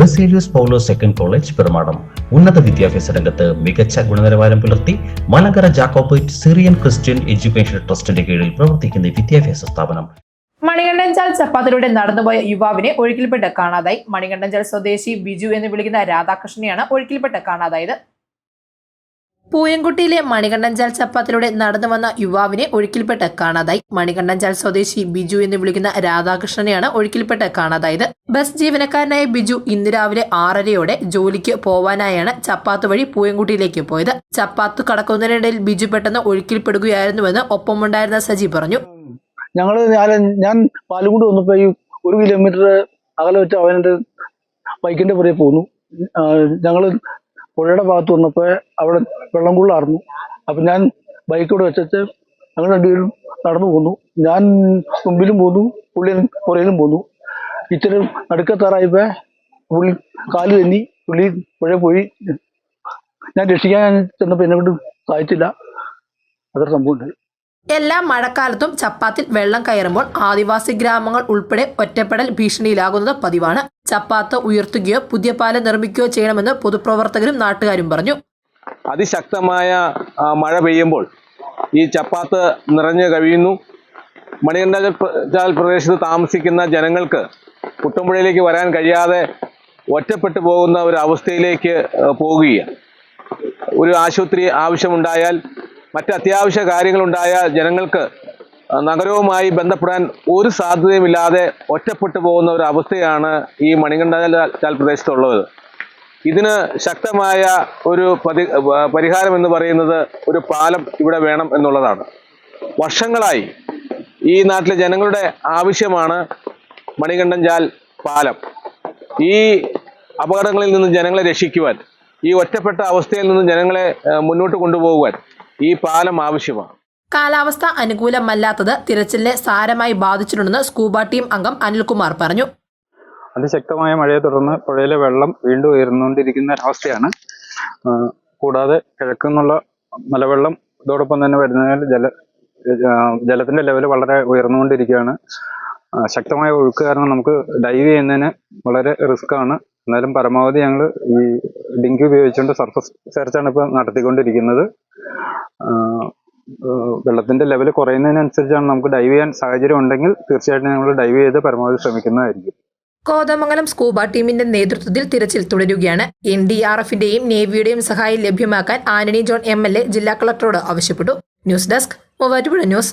Baselios Paulo second college Perumadam. ഉന്നത വിദ്യാഭ്യാസ രംഗത്ത് മികച്ച ഗുണനിലവാരം പുലർത്തി Malankara Jacobite Syrian Christian education ട്രസ്റ്റിന്റെ കീഴിൽ പ്രവർത്തിക്കുന്ന വിദ്യാഭ്യാസ സ്ഥാപനം. മണികണ്ഠൻചാൽ ചപ്പാത്തിലൂടെ നടന്നുപോയ യുവാവിനെ ഒഴുക്കിൽപ്പെട്ട് കാണാതായി. മണികണ്ഠൻചാൽ സ്വദേശി ബിജു എന്ന് വിളിക്കുന്ന രാധാകൃഷ്ണനെയാണ് ഒഴുക്കിൽപ്പെട്ട് കാണാതായത്. പൂയംകുട്ടിയിലെ മണികണ്ഠൻചാൽ ചപ്പാത്തിലൂടെ നടന്നു വന്ന യുവാവിനെ ഒഴുക്കിൽപ്പെട്ട് കാണാതായി. മണികണ്ഠൻചാൽ സ്വദേശി ബിജു എന്ന് വിളിക്കുന്ന രാധാകൃഷ്ണനെയാണ് ഒഴുക്കിൽപ്പെട്ട് കാണാതായത്. ബസ് ജീവനക്കാരനായ ബിജു ഇന്ന് രാവിലെ ആറരയോടെ ജോലിക്ക് പോവാനായാണ് ചപ്പാത്ത് വഴി പൂയംകുട്ടിയിലേക്ക് പോയത്. ചപ്പാത്ത് കടക്കുന്നതിനിടയിൽ ബിജു പെട്ടെന്ന് ഒഴുക്കിൽപ്പെടുകയായിരുന്നുവെന്ന് ഒപ്പമുണ്ടായിരുന്ന സജി പറഞ്ഞു. ഞങ്ങൾ ഞാൻ പാലുകൊണ്ട് വന്നപ്പോ ഈ ഒരു കിലോമീറ്റർ അകലെ വെച്ച് അവന്റെ ബൈക്കിന്റെ പുറകെ പോന്നു. ഞങ്ങൾ പുഴയുടെ ഭാഗത്ത് വന്നപ്പോ അവിടെ വെള്ളം കൊള്ളാർന്നു അപ്പൊ ഞാൻ ബൈക്കോട് വെച്ചിട്ട് ഞങ്ങൾ രണ്ടുപേരും നടന്നു പോന്നു. ഞാൻ മുമ്പിലും പോന്നു പുള്ളിയും പുറയിലും പോന്നു. ഇച്ചിരി നടുക്കത്താറായപ്പോ പുള്ളി കാൽ തന്നി പുള്ളി പുഴ പോയി. ഞാൻ രക്ഷിക്കാൻ ചെന്നപ്പോ എന്നെ കൊണ്ട് സാധിച്ചില്ല അതൊരു സംഭവം ഉണ്ടായി എല്ലാ മഴക്കാലത്തും ചപ്പാത്തിൽ വെള്ളം കയറുമ്പോൾ ആദിവാസി ഗ്രാമങ്ങൾ ഉൾപ്പെടെ ഒറ്റപ്പെടൽ ഭീഷണിയിലാകുന്നത് പതിവാണ്. ചപ്പാത്ത് ഉയർത്തുകയോ പുതിയ പാലം നിർമ്മിക്കുകയോ ചെയ്യണമെന്ന് പൊതുപ്രവർത്തകരും നാട്ടുകാരും പറഞ്ഞു. അതിശക്തമായ മഴ പെയ്യുമ്പോൾ ഈ ചപ്പാത്ത് നിറഞ്ഞു കഴിയുന്നു. മണികണ്ഠാൽ പ്രദേശത്ത് താമസിക്കുന്ന ജനങ്ങൾക്ക് കുട്ടമ്പുഴയിലേക്ക് വരാൻ കഴിയാതെ ഒറ്റപ്പെട്ടു പോകുന്ന ഒരു അവസ്ഥയിലേക്ക് പോകുകയാണ് ഒരു ആശുപത്രി ആവശ്യമുണ്ടായാൽ മറ്റ് അത്യാവശ്യ കാര്യങ്ങളുണ്ടായാൽ ജനങ്ങൾക്ക് നഗരവുമായി ബന്ധപ്പെടാൻ ഒരു സാധ്യതയുമില്ലാതെ ഒറ്റപ്പെട്ടു പോകുന്ന ഒരു അവസ്ഥയാണ് ഈ മണികണ്ഠാൽ പ്രദേശത്തുള്ളത്. ഇതിന് ശക്തമായ ഒരു പതി പരിഹാരം എന്ന് പറയുന്നത് ഒരു പാലം ഇവിടെ വേണം എന്നുള്ളതാണ്. വർഷങ്ങളായി ഈ നാട്ടിലെ ജനങ്ങളുടെ ആവശ്യമാണ് മണികണ്ഠൻചാൽ പാലം. ഈ അപകടങ്ങളിൽ നിന്ന് ജനങ്ങളെ രക്ഷിക്കുവാൻ ഈ ഒറ്റപ്പെട്ട അവസ്ഥയിൽ നിന്ന് ജനങ്ങളെ മുന്നോട്ട് കൊണ്ടുപോകുവാൻ ഈ പാലം ആവശ്യമാണ്. കാലാവസ്ഥ അനുകൂലമല്ലാത്തത് തിരച്ചിലിനെ സാരമായി ബാധിച്ചിട്ടുണ്ടെന്ന് സ്കൂബ ടീം അംഗം അനിൽകുമാർ പറഞ്ഞു. അതിശക്തമായ മഴയെ തുടർന്ന് പുഴയിലെ വെള്ളം വീണ്ടും ഉയർന്നുകൊണ്ടിരിക്കുന്ന ഒരവസ്ഥയാണ്. കൂടാതെ കിഴക്കുന്നുള്ള മലവെള്ളം ഇതോടൊപ്പം തന്നെ വരുന്നതിനാൽ ജല ജലത്തിന്റെ ലെവൽ വളരെ ഉയർന്നുകൊണ്ടിരിക്കുകയാണ്. ശക്തമായ ഒഴുക്ക് കാരണം നമുക്ക് ഡൈവ് ചെയ്യുന്നതിന് വളരെ റിസ്ക് ആണ്. എന്നാലും പരമാവധി ഞങ്ങൾ ഈ ഡിങ്കി ഉപയോഗിച്ചുകൊണ്ട് സർഫസ് സെർച്ചാണ് ഇപ്പോൾ നടത്തിക്കൊണ്ടിരിക്കുന്നത്. വെള്ളത്തിന്റെ ലെവൽ കുറയുന്നതിനനുസരിച്ചാണ് നമുക്ക് ഡൈവ് ചെയ്യാൻ സാഹചര്യം ഉണ്ടെങ്കിൽ തീർച്ചയായിട്ടും ഞങ്ങൾ ഡൈവ് ചെയ്ത് പരമാവധി ശ്രമിക്കുന്നതായിരിക്കും. കോതമംഗലം സ്കൂബ ടീമിന്റെ നേതൃത്വത്തിൽ തിരച്ചിൽ തുടരുകയാണ്. എൻ ഡി ആർ എഫിന്റെയും നേവിയുടെയും സഹായം ലഭ്യമാക്കാൻ Antony John M L A ജില്ലാ കളക്ടറോട് ആവശ്യപ്പെട്ടു. News desk Muvattupuzha news.